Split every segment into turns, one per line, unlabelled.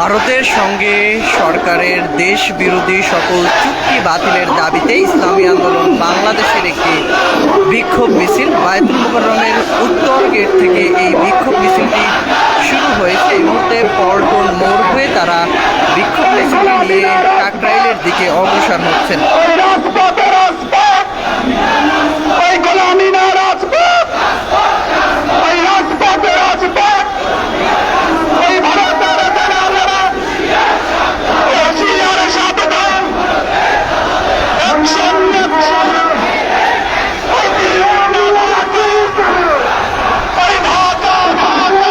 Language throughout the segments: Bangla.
ভারতের সঙ্গে সরকারের দেশ বিরোধী সকল চুক্তি বাতিলের দাবিতে ইসলামী আন্দোলন বাংলাদেশের একটি বিক্ষোভ মিছিল। বায়তুল মোকাররমের উত্তর গেট থেকে এই বিক্ষোভ মিছিলটি শুরু হয়েছে। এই মুহূর্তে পল্টন মোড় হয়ে তারা বিক্ষোভ মিছিলটি নিয়ে কাকরাইলের দিকে অগ্রসর হচ্ছেন
ওই রাজপথে রাজপথ ওই গোলামি না রাজপথ ওই রাজপথে রাজপথ ওই ভারতের দালালেরা রশিয়ার সাবধান অ্যাকশন অ্যাকশন ওই দিওয়ানা রাজীব ওই ঢাকা ঢাকা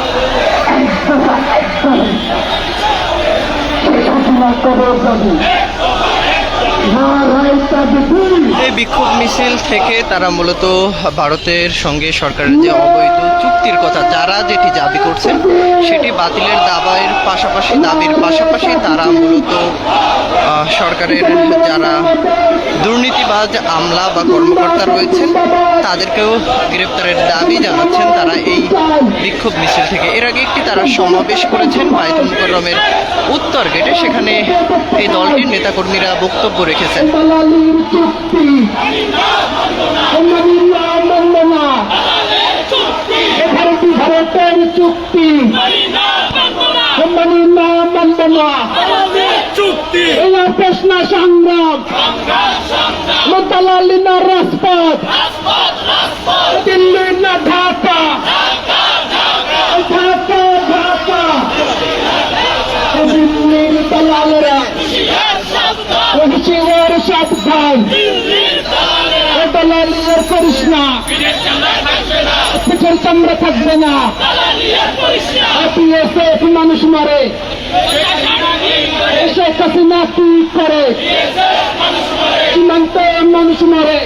জিন্দাবাদ জিন্দাবাদ কবর দাবি তাগদির
এই বিক্ষোভ মিছিল থেকে তারা মূলত ভারতের সঙ্গে সরকারের যে অবৈধ চুক্তির কথা, যারা যেটি দাবি করছেন সেটি বাতিলের দাবায়ের পাশাপাশি, দাবির পাশাপাশি তারা মূলত সরকারের যারা দুর্নীতিবাজ আমলা বা কর্মকর্তা রয়েছেন, তাদেরকেও গ্রেপ্তারের দাবি জানাচ্ছেন তারা এই বিক্ষোভ মিছিল থেকে। এর আগে একটি তারা সমাবেশ করেছেন বায়তুল মুকররমের উত্তর গেটে, সেখানে এই দলটির নেতাকর্মীরা বক্তব্য রেখেছেন।
দালালির চুক্তি। আমাদের নাম মানব না ভারতী ভারতের চুক্তি? কোম্পানির নাম মানব না
চুক্তি
এই প্রশ্ন, সংগ্রাম। দালালি না রাজপথ? দিল্লি না ঢাকা? ঢাকা ঢাকা। দিল্লির দালালেরা। হুশিয়ার সাবধান দালালিয়ার করিস না। পিঠের চামড়া থাকবে না। বিএসএফ মানুষ মারে। শেখ হাসিনা কি করে। সীমান্তে মানুষ মারে।